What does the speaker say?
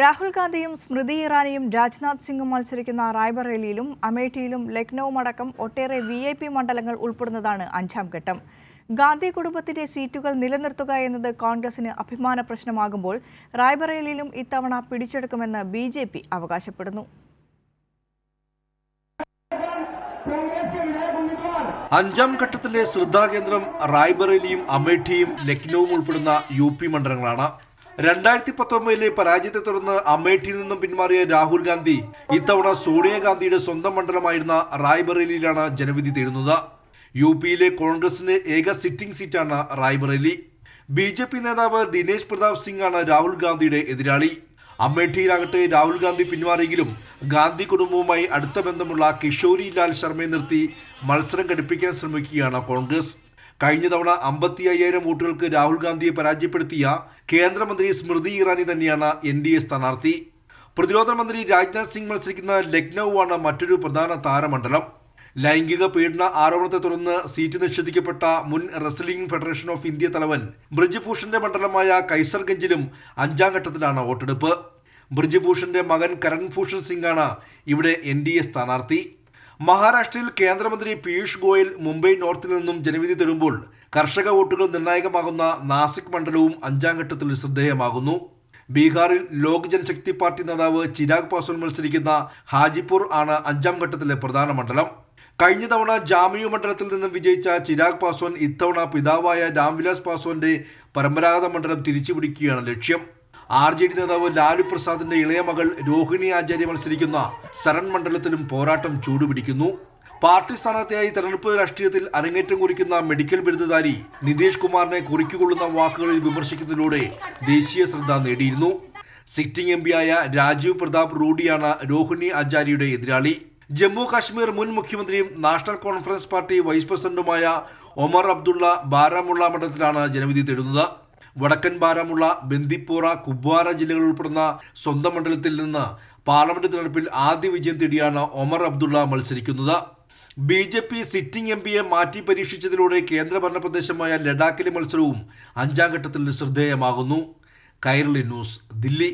രാഹുൽ ഗാന്ധിയും സ്മൃതി ഇറാനിയും രാജ്നാഥ് സിംഗും മത്സരിക്കുന്ന റായ്ബറേലിയിലും അമേഠിയിലും ലക്നൌവും അടക്കം ഒട്ടേറെ വി ഐ പി മണ്ഡലങ്ങൾ ഉൾപ്പെടുന്നതാണ് അഞ്ചാം ഘട്ടം. ഗാന്ധി കുടുംബത്തിന്റെ സീറ്റുകൾ നിലനിർത്തുക എന്നത് കോൺഗ്രസിന് അഭിമാന പ്രശ്നമാകുമ്പോൾ റായ്ബറേലിയിലും ഇത്തവണ പിടിച്ചെടുക്കുമെന്ന് ബി ജെ പി അവകാശപ്പെടുന്നു. അഞ്ചാം ഘട്ടത്തിലെ ശ്രദ്ധാകേന്ദ്രം റായ്ബറേലിയും അമേഠിയും ലക്നൌവും ഉൾപ്പെടുന്ന യു പി മണ്ഡലങ്ങളാണ്. രണ്ടായിരത്തി പത്തൊമ്പതിലെ പരാജയത്തെ തുടർന്ന് അമേഠിയിൽ നിന്നും പിന്മാറിയ രാഹുൽ ഗാന്ധി ഇത്തവണ സോണിയാഗാന്ധിയുടെ സ്വന്തം മണ്ഡലമായിരുന്ന റായ്ബറേലിയിലാണ് ജനവിധി തേടുന്നത്. യു പിയിലെ കോൺഗ്രസിന്റെ ഏക സിറ്റിംഗ് സീറ്റാണ് റായ്ബറേലി. ബി ജെ പി നേതാവ് ദിനേശ് പ്രതാപ് സിംഗ് ആണ് രാഹുൽ ഗാന്ധിയുടെ എതിരാളി. അമേഠിയിലാകട്ടെ രാഹുൽ ഗാന്ധി പിന്മാറിയെങ്കിലും ഗാന്ധി കുടുംബവുമായി അടുത്ത ബന്ധമുള്ള കിഷോരി ലാൽ ശർമ്മയെ നിർത്തി മത്സരം ഘടിപ്പിക്കാൻ ശ്രമിക്കുകയാണ് കോൺഗ്രസ്. കഴിഞ്ഞ തവണ അമ്പത്തി അയ്യായിരം വോട്ടുകൾക്ക് രാഹുൽ ഗാന്ധിയെ പരാജയപ്പെടുത്തിയ കേന്ദ്രമന്ത്രി സ്മൃതി ഇറാനി തന്നെയാണ് എൻ ഡി എ സ്ഥാനാർത്ഥി. പ്രതിരോധ മന്ത്രി രാജ്നാഥ് സിംഗ് മത്സരിക്കുന്ന ലക്നൌവാണ് മറ്റൊരു പ്രധാന താരമണ്ഡലം. ലൈംഗിക പീഡന ആരോപണത്തെ തുടർന്ന് സീറ്റ് നിഷേധിക്കപ്പെട്ട മുൻ റെസ്ലിംഗ് ഫെഡറേഷൻ ഓഫ് ഇന്ത്യ തലവൻ ബ്രിജ്ഭൂഷന്റെ മണ്ഡലമായ കൈസർഗഞ്ചിലും അഞ്ചാം ഘട്ടത്തിലാണ് വോട്ടെടുപ്പ്. ബ്രിജ്ഭൂഷന്റെ മകൻ കരൺ ഭൂഷൺ സിംഗാണ് ഇവിടെ എൻ ഡി എ സ്ഥാനാർത്ഥി. മഹാരാഷ്ട്രയിൽ കേന്ദ്രമന്ത്രി പീയൂഷ് ഗോയൽ മുംബൈ നോർത്തിൽ നിന്നും ജനവിധി തരുമ്പോൾ കർഷക വോട്ടുകൾ നിർണായകമാകുന്ന നാസിക് മണ്ഡലവും അഞ്ചാം ഘട്ടത്തിൽ ശ്രദ്ധേയമാകുന്നു. ബീഹാറിൽ ലോക് ജനശക്തി പാർട്ടി നേതാവ് ചിരാഗ് പാസ്വാൻ മത്സരിക്കുന്ന ഹാജിപൂർ ആണ് അഞ്ചാം ഘട്ടത്തിലെ പ്രധാന മണ്ഡലം. കഴിഞ്ഞ തവണ ജാമിയു മണ്ഡലത്തിൽ നിന്നും വിജയിച്ച ചിരാഗ് പാസ്വാൻ ഇത്തവണ പിതാവായ രാംവിലാസ് പാസ്വാന്റെ പരമ്പരാഗത മണ്ഡലം തിരിച്ചുപിടിക്കുകയാണ് ലക്ഷ്യം. ആർ ജെ ഡി നേതാവ് ലാലു പ്രസാദിന്റെ ഇളയ മകൾ രോഹിണി ആചാര്യ മത്സരിക്കുന്ന സരൺ മണ്ഡലത്തിലും പോരാട്ടം ചൂടുപിടിക്കുന്നു. പാർട്ടി സ്ഥാനാർത്ഥിയായി തെരഞ്ഞെടുപ്പ് രാഷ്ട്രീയത്തിൽ അരങ്ങേറ്റം കുറിക്കുന്ന മെഡിക്കൽ ബിരുദധാരി നിതീഷ് കുമാറിനെ കുറിക്കുകൊള്ളുന്ന വാക്കുകളിൽ വിമർശിക്കുന്നതിലൂടെ ദേശീയ ശ്രദ്ധ നേടിയിരുന്നു. സിറ്റിംഗ് എം പിയായ രാജീവ് പ്രതാപ് റൂഡിയാണ് രോഹിണി ആചാര്യയുടെ എതിരാളി. ജമ്മു കാശ്മീർ മുൻ മുഖ്യമന്ത്രിയും നാഷണൽ കോൺഫറൻസ് പാർട്ടി വൈസ് പ്രസിഡന്റുമായ ഒമർ അബ്ദുള്ള ബാരാമുള്ള മണ്ഡലത്തിലാണ് ജനവിധി തേടുന്നത്. വടക്കൻ ബാരാമുള്ള ബന്ദിപ്പോറ കുബ്വാര ജില്ലകൾ ഉൾപ്പെടുന്ന സ്വന്തം മണ്ഡലത്തിൽ നിന്ന് പാർലമെന്റ് തെരഞ്ഞെടുപ്പിൽ ആദ്യ വിജയം തേടിയാണ് ഒമർ അബ്ദുള്ള മത്സരിക്കുന്നത്. B J P sitting M പിയെ മാറ്റി പരീക്ഷിച്ചതിലൂടെ കേന്ദ്രഭരണ പ്രദേശമായ ലഡാക്കിലെ മത്സരവും അഞ്ചാം ഘട്ടത്തിൽ ശ്രദ്ധേയമാകുന്നു കൈരളി ന്യൂസ് ദില്ലി.